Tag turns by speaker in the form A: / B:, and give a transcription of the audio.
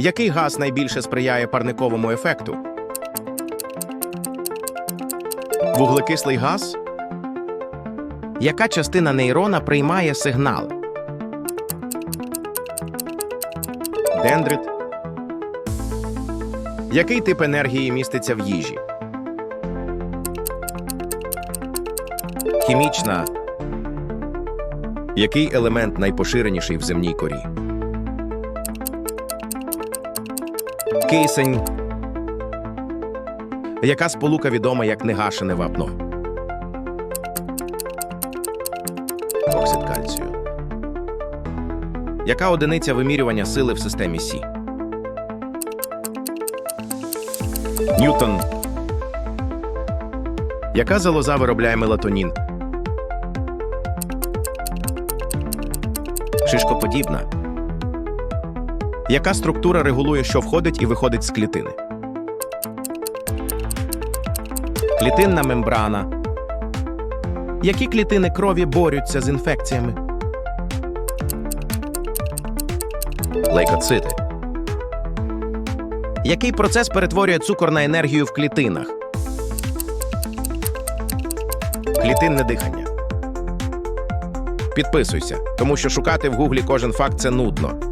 A: Який газ найбільше сприяє парниковому ефекту? Вуглекислий газ? Яка частина нейрона приймає сигнал? Дендрит. Який тип енергії міститься в їжі? Хімічна. Який елемент найпоширеніший в земній корі? Кисень. Яка сполука відома як негашене вапно? Оксид кальцію. Яка одиниця вимірювання сили в системі Сі? Ньютон. Яка залоза виробляє мелатонін? Шишкоподібна. Яка структура регулує, що входить і виходить з клітини? Клітинна мембрана. Які клітини крові борються з інфекціями? Лейкоцити. Який процес перетворює цукор на енергію в клітинах? Клітинне дихання. Підписуйся, тому що шукати в гуглі кожен факт це нудно.